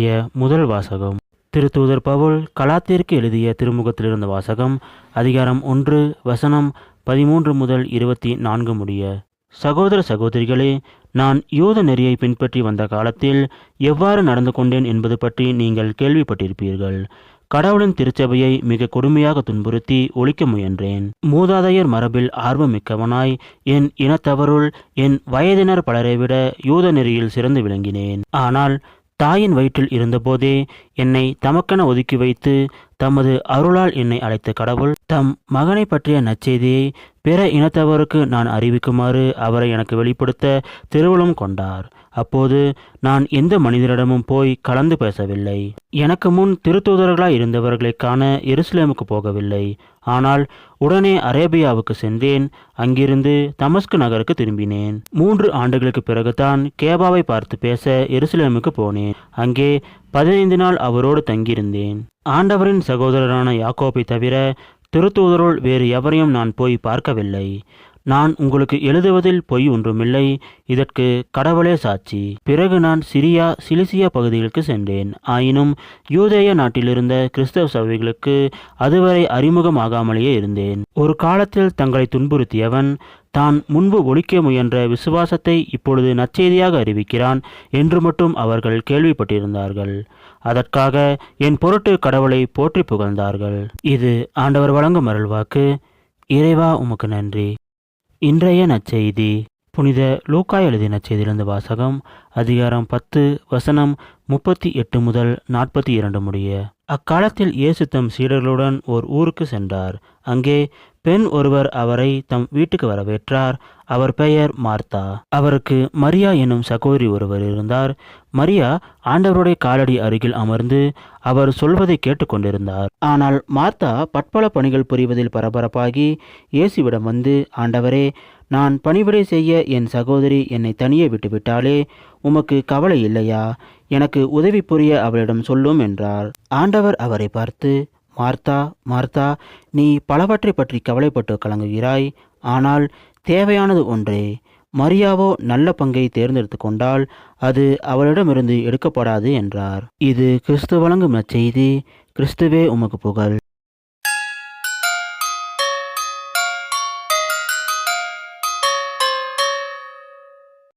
இன்றைய முதல் வாசகம். திருத்தூதர் பவுல் கலாத்திற்கு எழுதிய திருமுகத்திலிருந்த வாசகம் அதிகாரம் ஒன்று வசனம் பதிமூன்று முதல் இருபத்தி நான்கு முடிய. சகோதர சகோதரிகளே நான் யூத நெறியை பின்பற்றி வந்த காலத்தில் எவ்வாறு நடந்து கொண்டேன் என்பது பற்றி நீங்கள் கேள்விப்பட்டிருப்பீர்கள். கடவுளின் திருச்சபையை மிக கொடுமையாக துன்புறுத்தி ஒழிக்க முயன்றேன். மூதாதையர் மரபில் ஆர்வமிக்கவனாய் என் இனத்தவருள் என் வயதினர் பலரை விட யூத நெறியில் சிறந்து விளங்கினேன். ஆனால் தாயின் வயிற்றில் இருந்தபோதே என்னை தமக்கென ஒதுக்கி வைத்து தமது அருளால் என்னை அழைத்த கடவுள் தம் மகனை பற்றிய நற்செய்தியை பிற இனத்தவருக்கு நான் அறிவிக்குமாறு அவரை எனக்கு வெளிப்படுத்த திருவுளம் கொண்டார். அப்போது நான் எந்த மனிதரிடமும் போய் கலந்து பேசவில்லை. எனக்கு முன் திருத்தூதர்களாய் இருந்தவர்களை காண எருசலேமுக்கு போகவில்லை. ஆனால் உடனே அரேபியாவுக்கு சென்றேன். அங்கிருந்து தமஸ்கு நகருக்கு திரும்பினேன். மூன்று ஆண்டுகளுக்கு பிறகுதான் கேபாவை பார்த்து பேச எருசலேமுக்கு போனேன். அங்கே பதினைந்து நாள் அவரோடு தங்கியிருந்தேன். ஆண்டவரின் சகோதரரான யாக்கோப்பை தவிர திருத்தூதருள் வேறு எவரையும் நான் போய் பார்க்கவில்லை. நான் உங்களுக்கு எழுதுவதில் பொய் ஒன்றுமில்லை. இதற்கு கடவுளே சாட்சி. பிறகு நான் சிரியா சிலிசியா பகுதிகளுக்கு சென்றேன். ஆயினும் யூதேய நாட்டிலிருந்த கிறிஸ்தவ சபைகளுக்கு அதுவரை அறிமுகமாகாமலேயே இருந்தேன். ஒரு காலத்தில் தங்களை துன்புறுத்தியவன் தான் முன்பு ஒழிக்க முயன்ற விசுவாசத்தை இப்பொழுது நற்செய்தியாக அறிவிக்கிறான் என்று மட்டும் அவர்கள் கேள்விப்பட்டிருந்தார்கள். அதற்காக என் பொருட்டு கடவுளை போற்றி புகழ்ந்தார்கள். இது ஆண்டவர் வழங்கும் அருள்வாக்கு. இறைவா உமக்கு நன்றி. இன்றைய நற்செய்தி. புனித லூக்கா எழுதிய நற்செய்தியிலிருந்து வாசகம் அதிகாரம் பத்து வசனம் முப்பத்தி எட்டு முதல் நாற்பத்தி இரண்டு முடிய. அக்காலத்தில் இயேசு தம் சீடர்களுடன் ஓர் ஊருக்கு சென்றார். அங்கே பெண் ஒருவர் அவரை தம் வீட்டுக்கு வரவேற்றார். அவர் பெயர் மார்த்தா. அவருக்கு மரியா என்னும் சகோதரி ஒருவர் இருந்தார். மரியா ஆண்டவருடைய காலடி அருகில் அமர்ந்து அவர் சொல்வதை கேட்டுக்கொண்டிருந்தார். ஆனால் மார்த்தா பட்பல பணிகள் புரிவதில் பரபரப்பாகி இயேசுவிடம் வந்து ஆண்டவரே நான் பணிவிடை செய்ய என் சகோதரி என்னை தனியே விட்டுவிட்டாலே உமக்கு கவலை இல்லையா? எனக்கு உதவி புரிய அவளிடம் சொல்லும் என்றார். ஆண்டவர் அவரை பார்த்து மார்த்தா மார்த்தா நீ பலவற்றை பற்றி கவலைப்பட்டு கலங்குகிறாய். ஆனால் தேவையானது ஒன்றே. மரியாவோ நல்ல பங்கை தேர்ந்தெடுத்து கொண்டால் அது அவளிடமிருந்து எடுக்கப்படாது என்றார். இது கிறிஸ்து வழங்கும் நற்செய்தி கிறிஸ்துவே உமக்கு புகழ்.